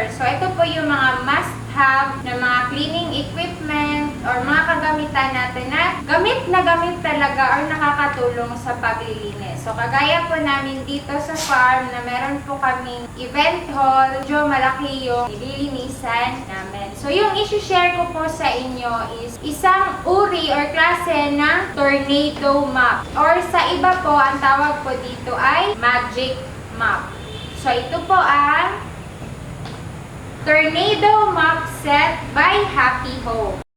wiper. So, ito po yung mga must-have na mga cleaning equipment or mga kagamitan natin na gamit na gamit talaga or nakakatulong sa paglilinis. So, kagaya po namin dito sa farm na meron po kaming event hall, medyo malaki yung nililinisan namin. So, yung isi-share ko po sa inyo is isang uri or klase ng tornado mop. Or sa iba po, ang tawag po dito ay magic mop. So, ito po ang Tornado Mop Set by Happy Home.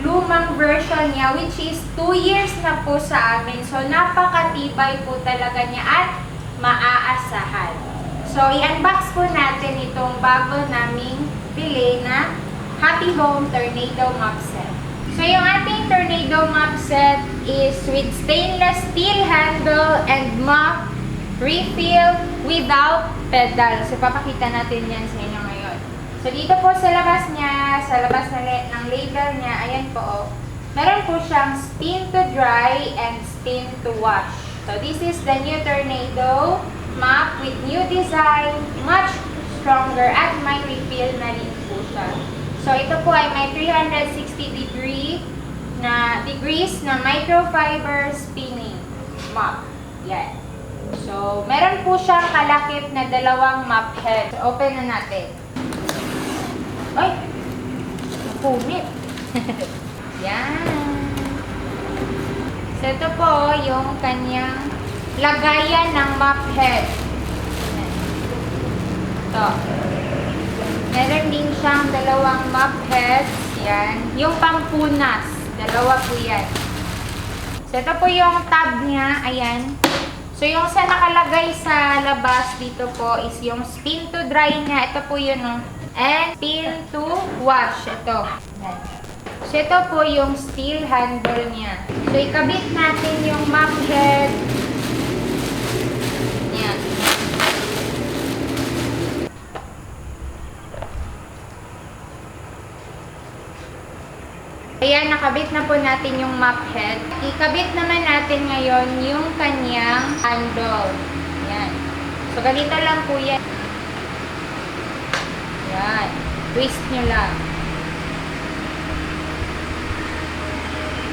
Lumang version niya which is 2 years na po sa amin. So, napakatibay po talaga niya at maaasahan. So, i-unbox po natin itong bago naming bili na Happy Home Tornado Mop Set. So, yung ating Tornado Mop Set is with stainless steel handle and mop refill without pedal. So, papakita natin yan sa inyo. So, dito po sa labas niya, sa labas na ng label niya, ayan po, oh, meron po siyang spin to dry and spin to wash. So, this is the new Tornado mop with new design, much stronger, at may refill na rin po siya. So, ito po ay may 360 degree na degrees na microfiber spinning mop. Yan. So, meron po siyang kalakip na dalawang mop head. So, open na natin. Ay! Punit. Yan. So, ito po yung kanyang lagayan ng mop head. Ito. Meron din siyang dalawang mop heads. Yan. Yung pampunas. Dalawa po yan. So, ito po yung tab niya. Ayan. So, yung sa nakalagay sa labas dito po is yung spin to dry niya. Ito po yun, no? And spin to wash. Ito. Yan. So, ito po yung steel handle niya. So, ikabit natin yung mop head. Yan. Ayan, nakabit na po natin yung mop head. Ikabit naman natin ngayon yung kanyang handle. Ayan. So, ganito lang po yan. Ayan. Twist nyo lang.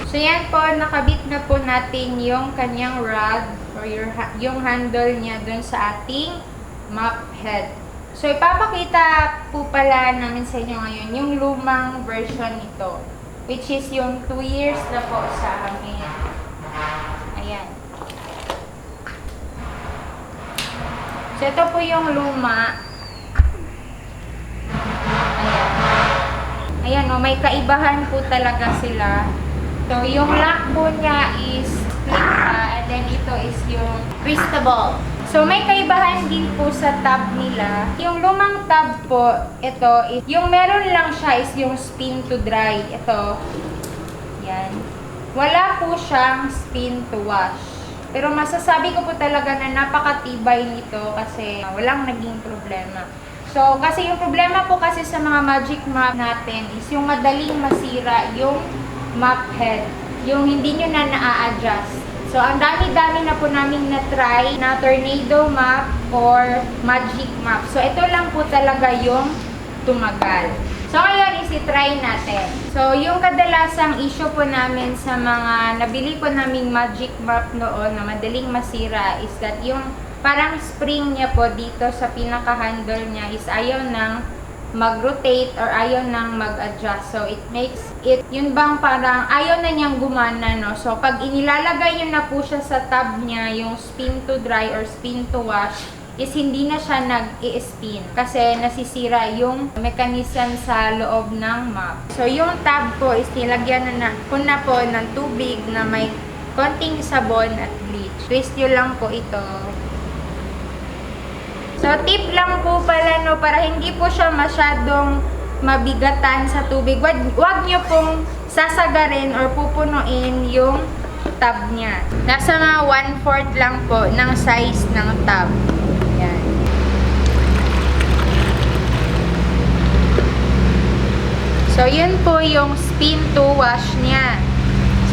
So, yan po, nakabit na po natin yung kanyang rod or your, yung handle niya dun sa ating mop head. So, ipapakita po pala namin sa inyo ngayon yung lumang version nito. Which is yung 2 years na po sa amin. Ayan. So, ito po yung luma. Ayan, oh, may kaibahan po talaga sila. So, yung lock po niya is split siya, and then ito is yung twistable. So, may kaibahan din po sa tab nila. Yung lumang tab po, ito, is, yung meron lang siya is yung spin to dry. Ito, yan. Wala po siyang spin to wash. Pero masasabi ko po talaga na napakatibay nito kasi walang naging problema. So, kasi yung problema po kasi sa mga magic map natin is yung madaling masira yung map head. Yung hindi nyo na na-adjust. So, ang dami-dami na po namin na-try na tornado map or magic map. So, ito lang po talaga yung tumagal. So, ngayon is try natin. So, yung kadalasang issue po namin sa mga nabili po naming magic map noon na madaling masira is that yung parang spring niya po dito sa pinaka-handle niya is ayaw ng mag-rotate or ayaw nang mag-adjust. So, it makes it, yun bang parang ayaw na niyang gumana, no? So, pag inilalagay niyo na po siya sa tab niya, yung spin to dry or spin to wash, is hindi na siya nag-i-spin kasi nasisira yung mechanism sa loob ng map. So, yung tab po is nilagyan na, na po na po ng tubig na may konting sabon at bleach. Twist nyo lang po ito. So, tip lang po pala, no, para hindi po siya masyadong mabigatan sa tubig. Wag, wag nyo pong sasagarin or pupunuin yung tub niya. Nasa mga 1-4 lang po ng size ng tub. Yan. So, yun po yung spin to wash niya.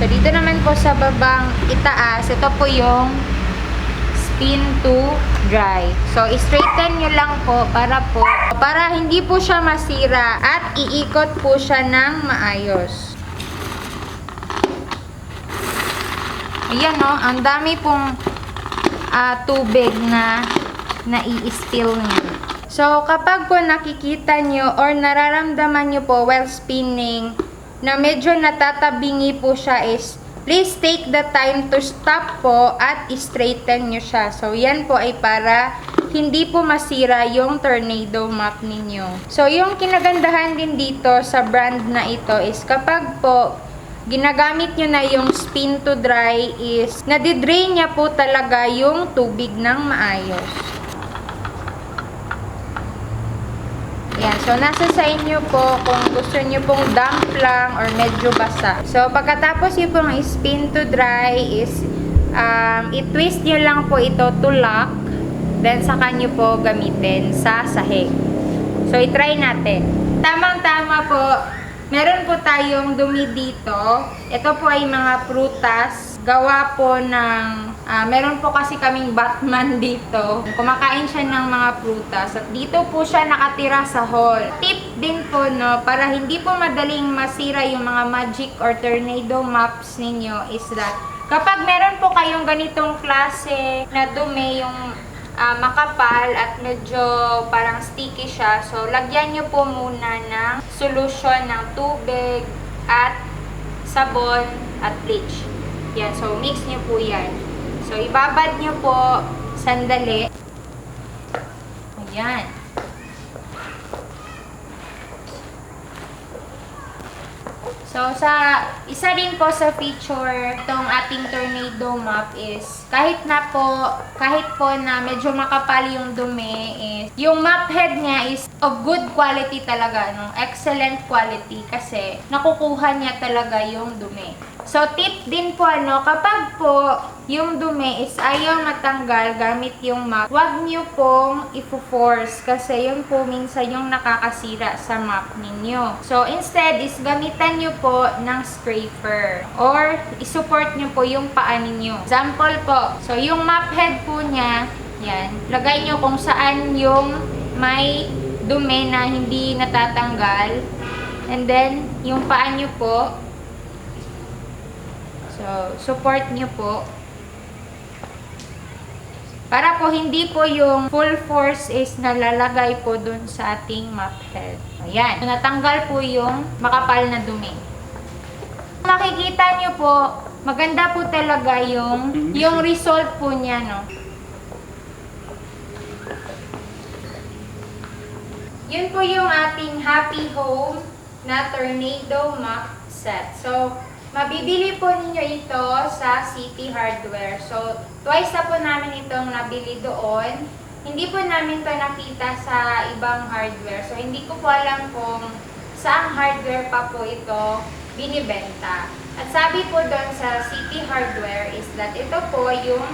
So, dito naman po sa babang itaas, ito po yung spin to dry. So, straighten nyo lang po para po, para hindi po siya masira at iikot po siya ng maayos. Ayan no, ang dami pong ah, tubig na nai-spill niya. So, kapag po nakikita nyo or nararamdaman nyo po while spinning na medyo natatabingi po siya is please take the time to stop po at straighten nyo siya. So, yan po ay para hindi po masira yung tornado map ninyo. So, yung kinagandahan din dito sa brand na ito is kapag po ginagamit nyo na yung spin to dry is nadidrain niya po talaga yung tubig ng maayos. Yan. So, nasa sa inyo po kung gusto nyo pong damp lang or medyo basa. So, pagkatapos yung pong spin to dry is um, i-twist nyo lang po ito to lock. Then, saka nyo po gamitin sa sahig. So, i-try natin. Tamang-tama po. Meron po tayong dumi dito. Ito po ay mga prutas. Gawa po ng... ah, meron po kasi kaming Batman dito. Kumakain siya ng mga prutas. At dito po siya nakatira sa hall. Tip din po, no, para hindi po madaling masira yung mga magic or tornado maps ninyo is that kapag meron po kayong ganitong klase na dumi, yung ah, makapal at medyo parang sticky siya. So, lagyan nyo po muna ng solution ng tubig at sabon at bleach. Yan. So, mix nyo po yan. So, ibabad nyo po sandali. Ayan. So, sa isa din po sa feature itong ating tornado map is kahit na po, kahit po na medyo makapal yung dumi is yung map head niya is of good quality talaga, no? Excellent quality kasi nakukuha niya talaga yung dumi. So, tip din po, ano, kapag po yung dumi is ayaw matanggal gamit yung map, huwag nyo pong ifo-force kasi yun po minsan yung nakakasira sa map ninyo. So, instead is gamitan nyo po ng scraper or isupport nyo po yung paa ninyo. Example po, so yung map head po niya, yan, lagay nyo kung saan yung may dumi na hindi natatanggal. And then, yung paa nyo po, So, support nyo po. Para po hindi po yung full force is nalalagay po dun sa ating map head. Ayan. So, natanggal po yung makapal na dumi. Makikita nyo po, maganda po talaga yung, yung result po niya, no? Yun po yung ating Happy Home na Tornado Map Set. So, mabibili po ninyo ito sa City Hardware. So, twice na po namin itong nabili doon. Hindi po namin to nakita sa ibang hardware. So, hindi ko po alam kung saang hardware pa po ito binibenta. At sabi po doon sa City Hardware is that ito po yung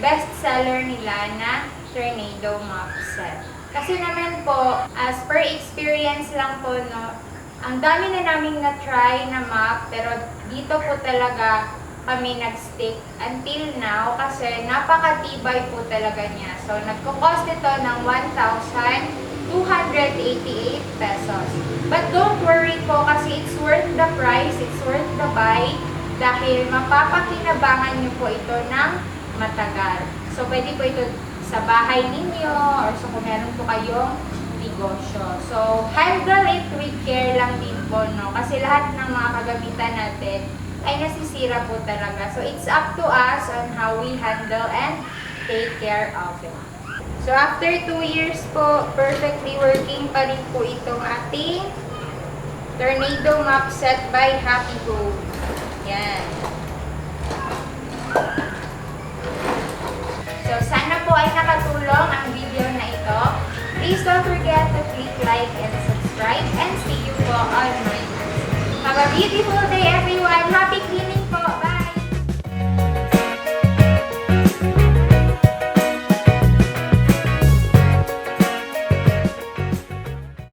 best seller nila na Tornado Map Set. Kasi naman po, as per experience lang po, no, ang dami na naming na-try na map, pero dito po talaga kami nag-stick until now kasi napakatibay po talaga niya. So, nagko-cost ito ng 1,288 pesos. But don't worry po kasi it's worth the price, it's worth the buy dahil mapapakinabangan niyo po ito ng matagal. So, pwede po ito sa bahay ninyo or so kung meron po kayong negosyo. So, it with care lang din po, no? Kasi lahat ng mga kagamitan natin ay nasisira po talaga. So, it's up to us on how we handle and take care of it. So, after 2 years po, perfectly working pa rin po itong ating Tornado Map Set by Happy Go. Yan. So, sana po ay Please don't forget to click like and subscribe and see you po on my next. Have a beautiful day everyone. Happy cleaning